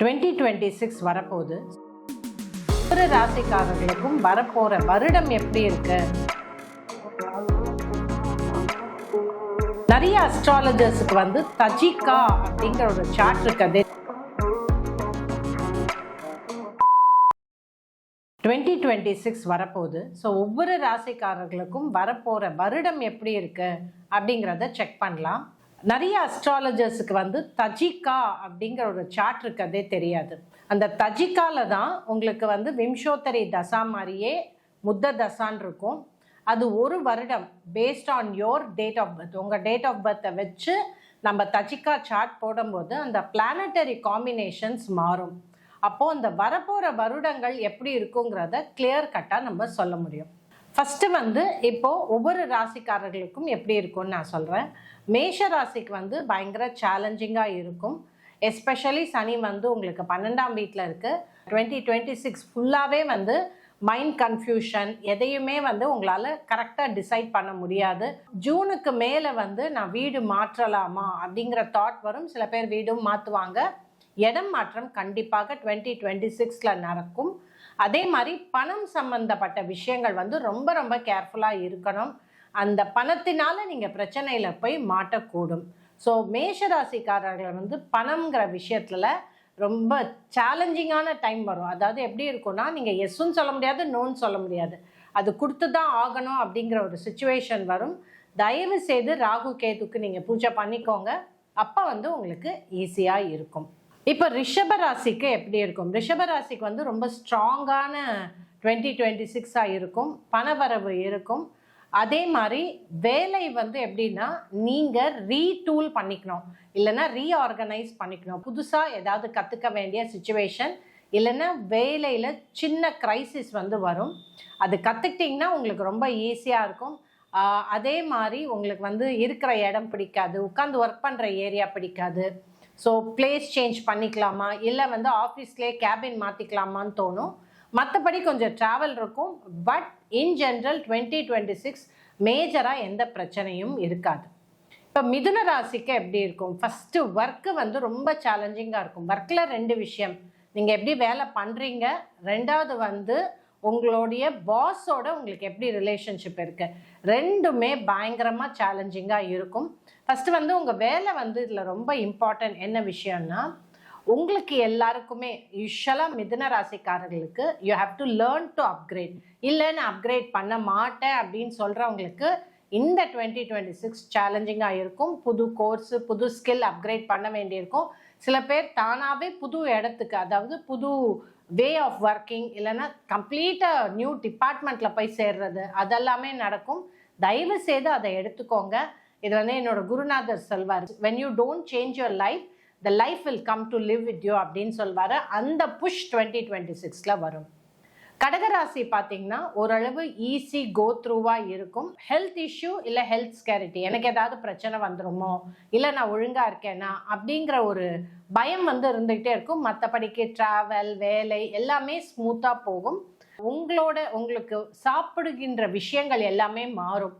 Twenty twenty six வரப்போகுது. ஒவ்வொரு ராசிக்காரர்களுக்கும் வரப்போகிற வருடம் எப்படி இருக்கு? நிறைய அஸ்ட்ராலஜர்ஸுக்கு வந்து தஜிகா அப்படிங்கிற ஒரு சார்ட் இருக்குது டுவெண்ட்டி டுவெண்ட்டி சிக்ஸ் வரப்போகுது. ஸோ ஒவ்வொரு ராசிக்காரர்களுக்கும் வரப்போகிற வருடம் எப்படி இருக்குது அப்படிங்கிறத செக் பண்ணலாம். நிறைய அஸ்ட்ராலஜர்ஸுக்கு வந்து தஜிகா அப்படிங்கிற ஒரு சார்ட் இருக்கிறதே தெரியாது. அந்த தஜிக்கால தான் உங்களுக்கு வந்து விம்சோத்தரி தசா மாதிரியே முத்த தசான் இருக்கும். அது ஒரு வருடம் based on your date of birth உங்கள் டேட் ஆஃப் பர்த்தை வச்சு நம்ம தஜிக்கா சார்ட் போடும்போது அந்த பிளானட்டரி காம்பினேஷன்ஸ் மாறும். அப்போது அந்த வரப்போகிற வருடங்கள் எப்படி இருக்குங்கிறத கிளியர் கட்டாக நம்ம சொல்ல முடியும். ஃபஸ்ட்டு வந்து இப்போது ஒவ்வொரு ராசிக்காரர்களுக்கும் எப்படி இருக்கும்னு நான் சொல்கிறேன் மேஷ ராசிக்கு வந்து பயங்கர சேலஞ்சிங்காக இருக்கும். எஸ்பெஷலி சனி வந்து உங்களுக்கு பன்னெண்டாம் வீட்டில் இருக்குது டுவெண்ட்டி டுவெண்ட்டி சிக்ஸ் ஃபுல்லாகவே வந்து மைண்ட் கன்ஃபியூஷன் எதையுமே வந்து உங்களால் கரெக்டாக டிசைட் பண்ண முடியாது. ஜூனுக்கு மேலே வந்து நான் வீடு மாற்றலாமா அப்படிங்கிற தாட் வரும். சில பேர் வீடும் மாற்றுவாங்க இடம் மாற்றம் கண்டிப்பாக டுவெண்ட்டி டுவெண்ட்டி சிக்ஸில் நடக்கும். அதே மாதிரி பணம் சம்பந்தப்பட்ட விஷயங்கள் வந்து ரொம்ப ரொம்ப கேர்ஃபுல்லாக இருக்கணும். அந்த பணத்தினால நீங்கள் பிரச்சனையில் போய் மாட்டக்கூடும். ஸோ மேஷராசிக்காரர்கள் வந்து பணம்ங்கிற விஷயத்தில் ரொம்ப சேலஞ்சிங்கான டைம் வரும். அதாவது எப்படி இருக்கும்னா நீங்கள் எஸ்ஸுன்னு சொல்ல முடியாது நோன்னு சொல்ல முடியாது. அது கொடுத்து தான் ஆகணும் அப்படிங்கிற ஒரு சுச்சுவேஷன் வரும். தயவு செய்து ராகு கேதுக்கு நீங்கள் பூஜை பண்ணிக்கோங்க. அப்போ வந்து உங்களுக்கு ஈஸியாக இருக்கும். இப்போ ரிஷபராசிக்கு எப்படி இருக்கும்? ரிஷபராசிக்கு வந்து ரொம்ப ஸ்ட்ராங்கான டுவெண்ட்டி டுவெண்ட்டி சிக்ஸாக இருக்கும். பணவரவு இருக்கும். அதே மாதிரி வேலை வந்து எப்படின்னா நீங்கள் ரீடூல் பண்ணிக்கணும். இல்லைன்னா ரீஆர்கனைஸ் பண்ணிக்கணும். புதுசாக ஏதாவது கற்றுக்க வேண்டிய சுச்சுவேஷன் இல்லைன்னா வேலையில் சின்ன கிரைசிஸ் வந்து வரும். அது கற்றுக்கிட்டிங்கன்னா உங்களுக்கு ரொம்ப ஈஸியாக இருக்கும். அதே மாதிரி உங்களுக்கு வந்து இருக்கிற இடம் பிடிக்காது. உட்காந்து ஒர்க் பண்ணுற ஏரியா பிடிக்காது. ஸோ பிளேஸ் சேஞ்ச் பண்ணிக்கலாமா? இல்லை வந்து ஆஃபீஸ்லேயே கேபின் மாற்றிக்கலாமான்னு தோணும். மற்றபடி கொஞ்சம் ட்ராவல் இருக்கும். But in general twenty twenty six மேஜராக எந்த பிரச்சனையும் இருக்காது. இப்போ மிதுன ராசிக்கு எப்படி இருக்கும்? ஃபஸ்ட்டு ஒர்க்கு வந்து ரொம்ப சேலஞ்சிங்காக இருக்கும். ஒர்க்கில் ரெண்டு விஷயம். நீங்கள் எப்படி வேலை பண்ணுறீங்க ரெண்டாவது வந்து உங்களுடைய பாஸோட உங்களுக்கு எப்படி ரிலேஷன்ஷிப் இருக்குது ரெண்டுமே பயங்கரமாக சேலஞ்சிங்காக இருக்கும். ஃபஸ்ட்டு வந்து உங்கள் வேலை வந்து இதில் ரொம்ப இம்பார்ட்டன்ட் என்ன விஷயம்னா உங்களுக்கு எல்லாருக்குமே யூஸ்வலாக மிதுன ராசிக்காரர்களுக்கு you have to learn to upgrade இல்லை நான் அப்கிரேட் பண்ண மாட்டேன் அப்படின்னு சொல்கிறவங்களுக்கு இந்த டுவெண்ட்டி டுவெண்ட்டி சிக்ஸ் சேலஞ்சிங்காக இருக்கும். புது கோர்ஸு புது ஸ்கில் அப்கிரேட் பண்ண வேண்டியிருக்கும். சில பேர் தானாகவே புது இடத்துக்கு அதாவது புது வே ஆஃப் ஒர்க்கிங் இல்லைன்னா கம்ப்ளீட்டாக நியூ டிபார்ட்மெண்ட்டில் போய் சேர்றது அதெல்லாமே நடக்கும். தயவு செய்து அதை எடுத்துக்கோங்க. இது வந்து என்னோட குருநாதர் சொல்வார் when you don't change your life the life will come to live with you அப்படின்னு சொல்வார். அந்த புஷ் டுவெண்ட்டி டுவெண்ட்டி சிக்ஸில் வரும். கடகராசி பார்த்தீங்கன்னா ஓரளவு ஈஸி கோ த்ரூவாக இருக்கும். ஹெல்த் இஷ்யூ இல்லை ஹெல்த் ஸ்கேரிட்டி எனக்கு ஏதாவது பிரச்சனை வந்துருமோ? இல்லை நான் ஒழுங்காக இருக்கேனா? அப்படிங்கிற ஒரு பயம் வந்து இருந்துகிட்டே இருக்கும். மற்றபடிக்கு ட்ராவல் வேலை எல்லாமே ஸ்மூத்தாக போகும். உங்களோட உங்களுக்கு சாப்பிடுகின்ற விஷயங்கள் எல்லாமே மாறும்.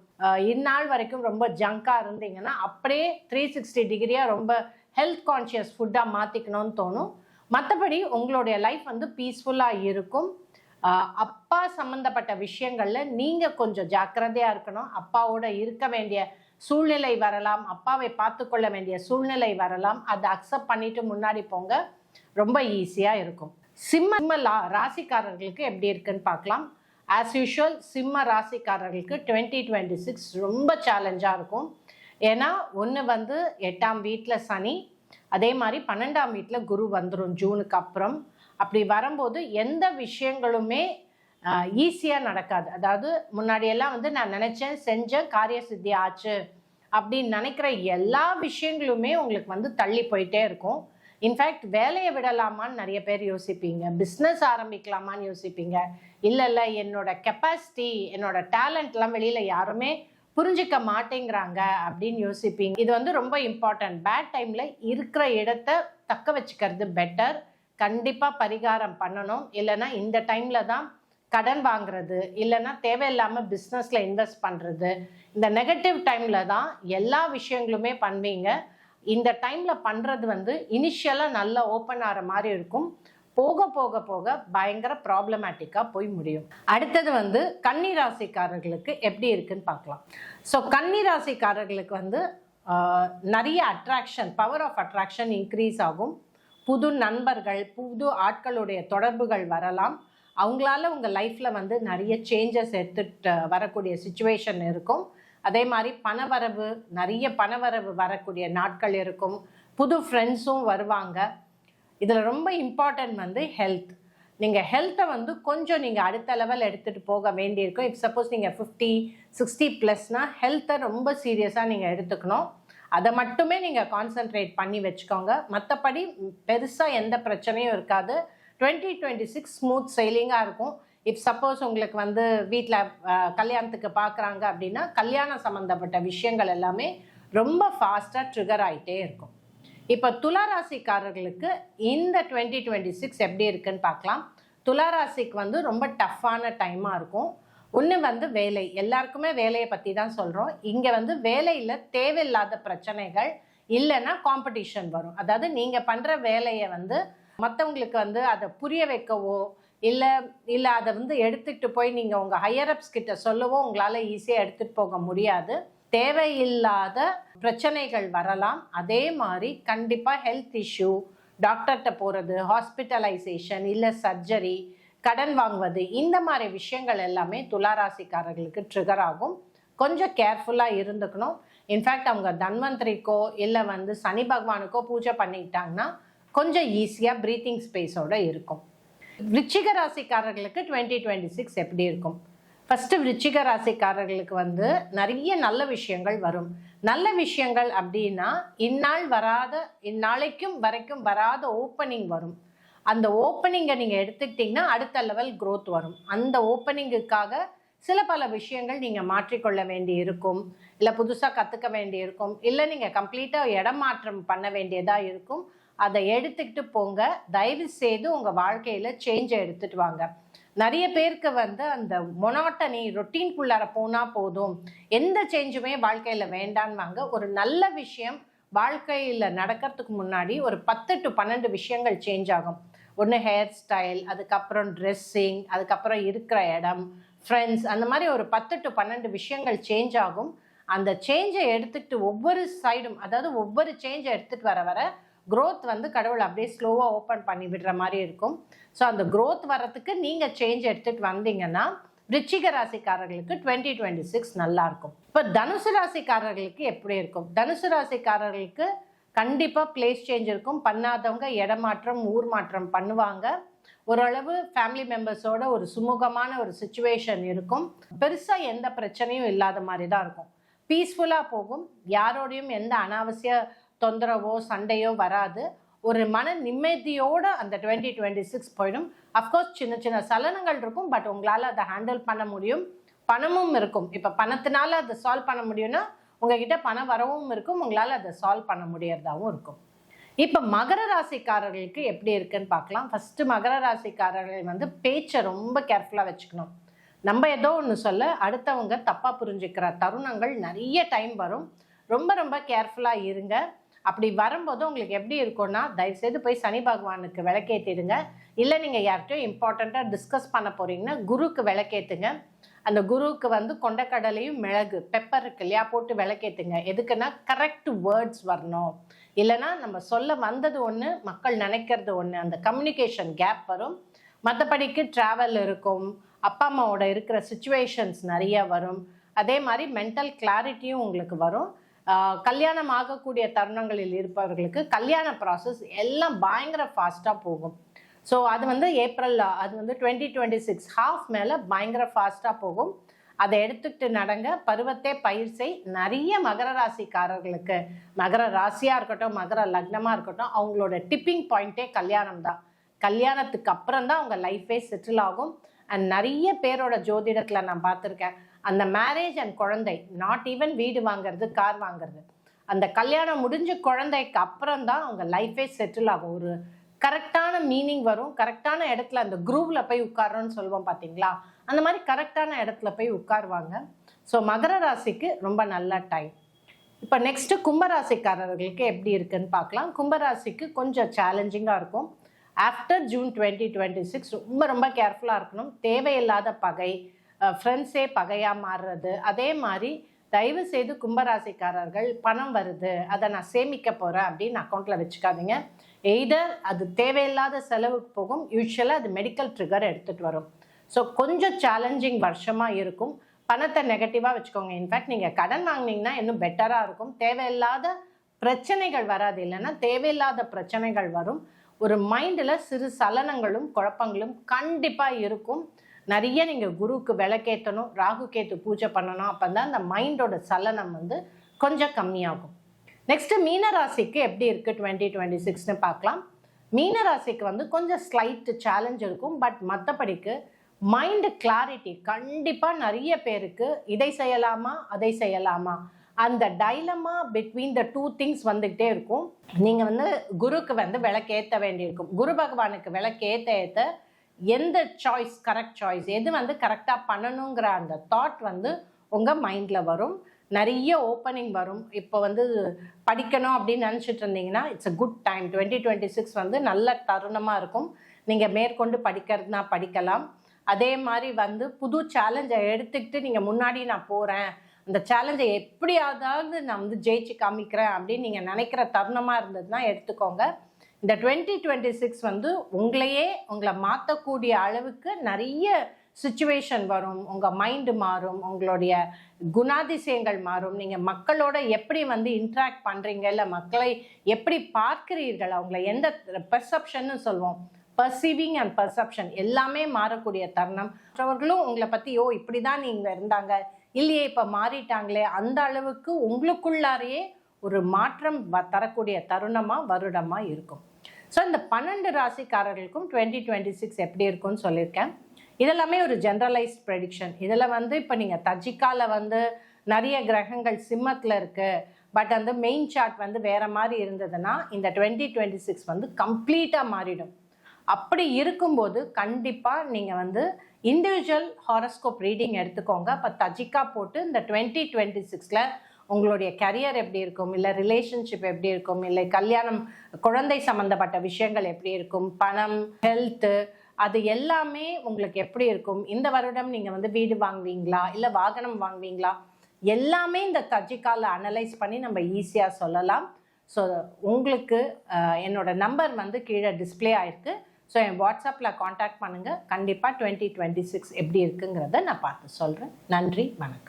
இந்நாள் வரைக்கும் ரொம்ப ஜங்காக இருந்தீங்கன்னா அப்படியே த்ரீ சிக்ஸ்டி டிகிரியாக ரொம்ப ஹெல்த் கான்ஷியஸ் ஃபுட்டாக மாற்றிக்கணும்னு தோணும். மற்றபடி உங்களுடைய லைஃப் வந்து பீஸ்ஃபுல்லாக இருக்கும். அப்பா சம்மந்தப்பட்ட விஷயங்களில் நீங்கள் கொஞ்சம் ஜாக்கிரதையாக இருக்கணும். அப்பாவோட இருக்க வேண்டிய சூழ்நிலை வரலாம். அப்பாவை பார்த்து கொள்ள வேண்டிய சூழ்நிலை வரலாம். அதை அக்செப்ட் பண்ணிட்டு முன்னாடி போங்க. ரொம்ப ஈஸியாக இருக்கும். சிம்ம லா- ராசிக்காரர்களுக்கு எப்படி இருக்குன்னு பார்க்கலாம். ஆஸ் யூஷுவல் சிம்ம ராசிக்காரர்களுக்கு டுவெண்ட்டி டுவெண்ட்டி சிக்ஸ் ரொம்ப சேலஞ்சாக இருக்கும். ஏன்னா ஒன்று வந்து எட்டாம் வீட்டில் சனி அதே மாதிரி பன்னெண்டாம் வீட்டில் குரு வந்துடும் ஜூனுக்கு அப்புறம். அப்படி வரும்போது எந்த விஷயங்களுமே ஈஸியாக நடக்காது. அதாவது முன்னாடியெல்லாம் வந்து நான் நினச்சேன் செஞ்சேன் காரிய சித்தி ஆச்சு அப்படின்னு நினைக்கிற எல்லா விஷயங்களுமே உங்களுக்கு வந்து தள்ளி போயிட்டே இருக்கும். இன்ஃபேக்ட் வேலையை விடலாமான்னு நிறைய பேர் யோசிப்பீங்க. பிஸ்னஸ் ஆரம்பிக்கலாமான்னு யோசிப்பீங்க. இல்லை இல்லை என்னோட கெப்பாசிட்டி என்னோட டேலண்ட்லாம் வெளியில் யாருமே புரிஞ்சிக்க மாட்டேங்கிறாங்க அப்படின்னு யோசிப்பீங்க. இது வந்து ரொம்ப இம்பார்ட்டன்ட் பேட் டைமில் இருக்கிற இடத்த தக்க வச்சுக்கிறது பெட்டர் கண்டிப்பாக பரிகாரம் பண்ணணும். இல்லைன்னா இந்த டைமில் தான் கடன் வாங்குறது. இல்லைன்னா தேவையில்லாமல் பிஸ்னஸில் இன்வெஸ்ட் பண்ணுறது இந்த நெகட்டிவ் டைமில் தான் எல்லா விஷயங்களுமே பண்ணுவீங்க. இந்த டைமில் பண்ணுறது வந்து இனிஷியலாக நல்லா ஓப்பன் ஆகிற மாதிரி இருக்கும். போக போக போக பயங்கர ப்ராப்ளமேட்டிக்காக போய் முடியும். அடுத்தது வந்து கன்னி ராசிக்காரர்களுக்கு எப்படி இருக்குன்னு பார்க்கலாம். ஸோ கன்னி ராசிக்காரர்களுக்கு வந்து நிறைய attraction power of attraction increase ஆகும். புது நண்பர்கள் புது ஆட்களுடைய தொடர்புகள் வரலாம். அவங்களால உங்கள் லைஃப்பில் வந்து நிறைய சேஞ்சஸ் எடுத்துட்டு வரக்கூடிய சுச்சுவேஷன் இருக்கும். அதே மாதிரி பணவரவு நிறைய பணவரவு வரக்கூடிய நாட்கள் இருக்கும். புது ஃப்ரெண்ட்ஸும் வருவாங்க. இதில் ரொம்ப இம்பார்ட்டன்ட் வந்து ஹெல்த் நீங்கள் ஹெல்த்தை வந்து கொஞ்சம் நீங்கள் அடுத்த லெவல் எடுத்துகிட்டு போக வேண்டியிருக்கும். இப் சப்போஸ் நீங்கள் ஃபிஃப்டி சிக்ஸ்டி ப்ளஸ்னால் ஹெல்த்தை ரொம்ப சீரியஸாக நீங்கள் எடுத்துக்கணும். அதை மட்டுமே நீங்கள் கான்சென்ட்ரேட் பண்ணி வச்சுக்கோங்க. மற்றபடி பெருசாக எந்த பிரச்சனையும் இருக்காது. டுவெண்ட்டி டுவெண்ட்டி சிக்ஸ் ஸ்மூத் செயலிங்காக இருக்கும். இப் சப்போஸ் உங்களுக்கு வந்து வீட்டில் கல்யாணத்துக்கு பார்க்குறாங்க அப்படின்னா கல்யாணம் சம்மந்தப்பட்ட விஷயங்கள் எல்லாமே ரொம்ப ஃபாஸ்ட்டாக ட்ரிகர் ஆகிட்டே இருக்கும். இப்போ துளாராசிக்காரர்களுக்கு இந்த டுவெண்ட்டி டுவெண்ட்டி சிக்ஸ் எப்படி இருக்குன்னு பார்க்கலாம். துளாராசிக்கு வந்து ரொம்ப டஃப்பான டைமாக இருக்கும். ஒன்று வந்து வேலை. எல்லாருக்குமே வேலையை பற்றி தான் சொல்கிறோம் இங்கே வந்து வேலையில் தேவையில்லாத பிரச்சனைகள் இல்லைன்னா காம்படிஷன் வரும். அதாவது நீங்கள் பண்ணுற வேலையை வந்து மற்றவங்களுக்கு வந்து அதை புரிய வைக்கவோ இல்லை இல்லை அதை வந்து எடுத்துகிட்டு போய் நீங்கள் உங்கள் ஹையரப்ஸ் கிட்ட சொல்லவோ உங்களால் ஈஸியாக எடுத்துகிட்டு போக முடியாது. தேவையில்லாத பிரச்சனைகள் வரலாம். அதே மாதிரி கண்டிப்பாக ஹெல்த் இஷ்யூ டாக்டர்கிட்ட போகிறது ஹாஸ்பிட்டலைசேஷன் இல்லை சர்ஜரி கடன் வாங்குவது இந்த மாதிரி விஷயங்கள் எல்லாமே துளாராசிக்காரர்களுக்கு ட்ரிகர் ஆகும். கொஞ்சம் கேர்ஃபுல்லாக இருந்துக்கணும். இன்ஃபேக்ட் அவங்க தன்வந்திரிக்கோ இல்லை வந்து சனி பகவானுக்கோ பூஜை பண்ணிக்கிட்டாங்கன்னா கொஞ்சம் ஈஸியாக ப்ரீத்திங் ஸ்பேஸோட இருக்கும். விச்சிக ராசிக்காரர்களுக்கு டுவெண்ட்டி டுவெண்ட்டி சிக்ஸ் எப்படி இருக்கும்? ஃபஸ்ட்டு விச்சிக ராசிக்காரர்களுக்கு வந்து நிறைய நல்ல விஷயங்கள் வரும். நல்ல விஷயங்கள் அப்படின்னா இந்நாள் வராத இந்நாளைக்கும் வரைக்கும் வராத ஓப்பனிங் வரும். அந்த ஓப்பனிங்கை நீங்கள் எடுத்துக்கிட்டிங்கன்னா அடுத்த லெவல் க்ரோத் வரும். அந்த ஓப்பனிங்குக்காக சில பல விஷயங்கள் நீங்கள் மாற்றிக்கொள்ள வேண்டி இருக்கும் இல்லை புதுசாக கற்றுக்க வேண்டி இருக்கும் இல்லை நீங்கள் கம்ப்ளீட்டாக இடம் மாற்றம் பண்ண வேண்டியதாக இருக்கும். அதை எடுத்துக்கிட்டு போங்க. தயவு செய்து உங்கள் வாழ்க்கையில் சேஞ்சை எடுத்துட்டு வாங்க. நிறைய பேருக்கு வந்து அந்த மொனாட்டனி ரொட்டீன்குள்ளார போனால் போதும். எந்த சேஞ்சுமே வாழ்க்கையில் வேண்டான்வாங்க. ஒரு நல்ல விஷயம் வாழ்க்கையில் நடக்கிறதுக்கு முன்னாடி ஒரு பத்து டு பன்னெண்டு விஷயங்கள் சேஞ்ச் ஆகும். ஒன்று ஹேர் ஸ்டைல் அதுக்கப்புறம் ட்ரெஸ்ஸிங் அதுக்கப்புறம் இருக்கிற இடம் ஃப்ரெண்ட்ஸ் அந்த மாதிரி ஒரு பத்து டு பன்னெண்டு விஷயங்கள் சேஞ்ச் ஆகும். அந்த சேஞ்சை எடுத்துக்கிட்டு ஒவ்வொரு சைடும் அதாவது ஒவ்வொரு சேஞ்சை எடுத்துகிட்டு வர வர க்ரோத் வந்து கடவுள் அப்படியே ஸ்லோவாக ஓப்பன் பண்ணி விடுற மாதிரி இருக்கும். ஸோ அந்த க்ரோத் வரத்துக்கு நீங்கள் சேஞ்ச் எடுத்துகிட்டு வந்தீங்கன்னா ரிச்சிக ராசிக்காரர்களுக்கு டுவெண்ட்டி டுவெண்ட்டி சிக்ஸ் நல்லாயிருக்கும் இப்போ தனுசு ராசிக்காரர்களுக்கு எப்படி இருக்கும்? தனுசு ராசிக்காரர்களுக்கு கண்டிப்பாக பிளேஸ் சேஞ்ச் இருக்கும். பண்ணாதவங்க இடமாற்றம் ஊர் மாற்றம் பண்ணுவாங்க. ஓரளவு ஃபேமிலி மெம்பர்ஸோட ஒரு சுமூகமான ஒரு சுச்சுவேஷன் இருக்கும். பெருசாக எந்த பிரச்சனையும் இல்லாத மாதிரி தான் இருக்கும் பீஸ்ஃபுல்லாக போகும். யாரோடையும் எந்த அனாவசிய தொந்தரவோ சண்டையோ வராது. ஒரு மன நிம்மதியோடு அந்த டுவெண்ட்டி டுவெண்ட்டி சிக்ஸ் போயிடும் அஃப்கோர்ஸ் சின்ன சின்ன சலனங்கள் இருக்கும் பட் உங்களால் அதை ஹேண்டில் பண்ண முடியும். பணமும் இருக்கும். இப்போ பணத்தினால அதை சால்வ் பண்ண முடியும்னா உங்ககிட்ட பணம் வரவும் இருக்கும் உங்களால் அதை சால்வ் பண்ண முடியறதாகவும் இருக்கும். இப்போ மகர ராசிக்காரர்களுக்கு எப்படி இருக்குன்னு பார்க்கலாம். ஃபஸ்ட்டு மகர ராசிக்காரர்கள் வந்து பேச்சை ரொம்ப கேர்ஃபுல்லாக வச்சுக்கணும். நம்ம ஏதோ ஒன்று சொல்ல அடுத்தவங்க தப்பாக புரிஞ்சுக்கிற தருணங்கள் நிறைய டைம் வரும். ரொம்ப ரொம்ப கேர்ஃபுல்லாக இருங்க. அப்படி வரும்போது உங்களுக்கு எப்படி இருக்கும்னா தயவுசெய்து போய் சனி பகவானுக்கு விளக்கேற்றிடுங்க இல்லை நீங்கள் யார்கிட்டையும் இம்பார்ட்டண்ட்டாக டிஸ்கஸ் பண்ண போகிறீங்கன்னா குருக்கு விளக்கேற்றுங்க அந்த குருவுக்கு வந்து கொண்டக்கடலையும் மிளகு பெப்பர் இருக்கு இல்லையா போட்டு விளக்கேத்துங்க. எதுக்குன்னா கரெக்ட் வேர்ட்ஸ் வரணும். இல்லைன்னா நம்ம சொல்ல வந்தது ஒன்று மக்கள் நினைக்கிறது ஒன்று அந்த கம்யூனிகேஷன் கேப் வரும். மற்றபடிக்கு ட்ராவல் இருக்கும். அப்பா அம்மாவோட இருக்கிற சுச்சுவேஷன்ஸ் நிறைய வரும். அதே மாதிரி மென்டல் கிளாரிட்டியும் உங்களுக்கு வரும். கல்யாணம் ஆகக்கூடிய தருணங்களில் இருப்பவர்களுக்கு கல்யாண ப்ராசஸ் எல்லாம் பயங்கர ஃபாஸ்ட்டாக போகும். ஸோ அது வந்து ஏப்ரல் அது வந்து டுவெண்ட்டி டுவெண்ட்டி சிக்ஸ் ஹாஃப் மேலே பயங்கர ஃபாஸ்ட்டாக போகும். அதை எடுத்துக்கிட்டு நடங்க. பருவத்தே பயிர் செய் நிறைய மகர ராசிக்காரர்களுக்கு மகர ராசியாக இருக்கட்டும் மகர லக்னமாக இருக்கட்டும் அவங்களோட டிப்பிங் பாயிண்ட்டே கல்யாணம் தான். கல்யாணத்துக்கு அப்புறம் தான் அவங்க லைஃபே செட்டில் ஆகும். அண்ட் நிறைய பேரோட ஜோதிடத்தில் நான் பார்த்துருக்கேன். அந்த மேரேஜ் அண்ட் குழந்தை நாட் ஈவன் வீடு வாங்குறது கார் வாங்குறது. அந்த கல்யாணம் முடிஞ்ச குழந்தைக்கு அப்புறம் தான் அவங்க லைஃபே செட்டில் ஆகும். ஒரு கரெக்டான மீனிங் வரும். கரெக்டான இடத்துல அந்த குரூவில் போய் உட்காரோன்னு சொல்லுவோம் பார்த்தீங்களா அந்த மாதிரி கரெக்டான இடத்துல போய் உட்காருவாங்க. ஸோ மகர ராசிக்கு ரொம்ப நல்ல டைம் இப்போ நெக்ஸ்ட்டு கும்பராசிக்காரர்களுக்கு எப்படி இருக்குன்னு பார்க்கலாம் கும்பராசிக்கு கொஞ்சம் சேலஞ்சிங்காக இருக்கும். After June twenty twenty six ரொம்ப ரொம்ப கேர்ஃபுல்லாக இருக்கணும். தேவையில்லாத பகை ஃப்ரெண்ட்ஸே பகையாக மாறுறது. அதே மாதிரி தயவு செய்து கும்பராசிக்காரர்கள் பணம் வருது. அதை நான் சேமிக்க போகிறேன் அப்படின்னு அக்கௌண்ட்டில் வச்சுக்காதீங்க. எய்தர் அது தேவையில்லாத செலவுக்கு போகும் யூஸ்வலாக அது மெடிக்கல் ட்ரிகர் எடுத்துகிட்டு வரும். ஸோ கொஞ்சம் சேலஞ்சிங் வருஷமாக இருக்கும். பணத்தை நெகட்டிவாக வச்சுக்கோங்க. இன்ஃபேக்ட் நீங்கள் கடன் வாங்கினீங்கன்னா இன்னும் பெட்டராக இருக்கும். தேவையில்லாத பிரச்சனைகள் வராது. இல்லைன்னா தேவையில்லாத பிரச்சனைகள் வரும். ஒரு மைண்டில் சிறு சலனங்களும் குழப்பங்களும் கண்டிப்பாக இருக்கும். நிறைய நீங்கள் குருவுக்கு விளக்கேற்றணும் ராகு கேத்து பூஜை பண்ணணும். அப்போ தான் அந்த மைண்டோட சலனம் வந்து கொஞ்சம் கம்மியாகும். நெக்ஸ்ட் மீனராசிக்கு எப்படி இருக்குது டுவெண்ட்டி டுவெண்ட்டி சிக்ஸ்னு பார்க்கலாம். மீனராசிக்கு வந்து கொஞ்சம் ஸ்லைட் சேலஞ்ச் இருக்கும் பட் மற்றபடிக்கு மைண்டு கிளாரிட்டி கண்டிப்பாக நிறைய பேருக்கு இதை செய்யலாமா அதை செய்யலாமா? அந்த dilemma between the two things வந்துகிட்டே இருக்கும். நீங்கள் வந்து குருக்கு வந்து விளக்கேற்ற வேண்டியிருக்கும். குரு பகவானுக்கு விளக்கேற்ற ஏற்ற எந்த சாய்ஸ் கரெக்ட் சாய்ஸ் எது வந்து கரெக்டாக பண்ணணுங்கிற அந்த தாட் வந்து உங்கள் மைண்டில் வரும். நிறைய ஓப்பனிங் வரும். இப்போ வந்து படிக்கணும் அப்படின்னு நினச்சிட்டு இருந்தீங்கன்னா it's a good time twenty twenty six வந்து நல்ல தருணமாக இருக்கும். நீங்கள் மேற்கொண்டு படிக்கிறதுனா படிக்கலாம். அதே மாதிரி வந்து புது சேலஞ்சை எடுத்துக்கிட்டு நீங்கள் முன்னாடி நான் போகிறேன் அந்த சேலஞ்சை எப்படியாவது நான் வந்து ஜெயிச்சு காமிக்கிறேன் அப்படின்னு நீங்கள் நினைக்கிற தருணமாக இருந்ததுன்னா எடுத்துக்கோங்க. இந்த டுவெண்ட்டி டுவெண்ட்டி சிக்ஸ் வந்து உங்களையே உங்களை மாற்றக்கூடிய அளவுக்கு நிறைய சுச்சுவேஷன் வரும் உங்கள் மைண்டு மாறும் உங்களுடைய குணாதிசயங்கள் மாறும். நீங்கள் மக்களோட எப்படி வந்து இன்ட்ராக்ட் பண்ணுறீங்க இல்லை மக்களை எப்படி பார்க்கிறீர்கள்? அவங்கள எந்த பெர்செப்ஷன்னு சொல்லுவோம். பர்சீவிங் அண்ட் பர்செப்ஷன் எல்லாமே மாறக்கூடிய தருணம். மற்றவர்களும் உங்களை பற்றி ஓ இப்படி தான் நீங்கள் இருந்தாங்க. இல்லையே இப்போ மாறிட்டாங்களே. அந்த அளவுக்கு உங்களுக்குள்ளாரையே ஒரு மாற்றம் தரக்கூடிய தருணமாக வருடமாக இருக்கும். ஸோ இந்த பன்னெண்டு ராசிக்காரர்களுக்கும் டுவெண்ட்டி டுவெண்ட்டி சிக்ஸ் எப்படி இருக்கும்னு சொல்லியிருக்கேன். இதெல்லாமே ஒரு ஜென்ரலைஸ்ட் ப்ரெடிக்ஷன் இதில் வந்து இப்போ நீங்கள் தஜிக்காவில் வந்து நிறைய கிரகங்கள் சிம்மத்தில் இருக்குது பட் அந்த மெயின் சார்ட் வந்து வேறு மாதிரி இருந்ததுன்னா இந்த டுவெண்ட்டி டுவெண்ட்டி சிக்ஸ் வந்து கம்ப்ளீட்டாக மாறிடும். அப்படி இருக்கும்போது கண்டிப்பாக நீங்கள் வந்து இண்டிவிஜுவல் ஹாரஸ்கோப் ரீடிங் எடுத்துக்கோங்க. அப்போ தஜிக்கா போட்டு இந்த டுவெண்ட்டி டுவெண்ட்டி சிக்ஸில் உங்களுடைய கரியர் எப்படி இருக்கும்? இல்லை ரிலேஷன்ஷிப் எப்படி இருக்கும்? இல்லை கல்யாணம் குழந்தை சம்மந்தப்பட்ட விஷயங்கள் எப்படி இருக்கும்? பணம் ஹெல்த்து அது எல்லாமே உங்களுக்கு எப்படி இருக்கும்? இந்த வருடம் நீங்கள் வந்து வீடு வாங்குவீங்களா? இல்லை வாகனம் வாங்குவீங்களா? எல்லாமே இந்த தஜிக்கால அனலைஸ் பண்ணி நம்ம ஈஸியாக சொல்லலாம். ஸோ உங்களுக்கு என்னோட நம்பர் வந்து கீழே டிஸ்பிளே ஆயிருக்கு. ஸோ என் வாட்ஸ்அப்பில் காண்டாக்ட் பண்ணுங்கள் கண்டிப்பாக டுவெண்ட்டி டுவெண்ட்டி சிக்ஸ் எப்படி இருக்குங்கிறத நான் பார்த்து சொல்கிறேன் நன்றி வணக்கம்.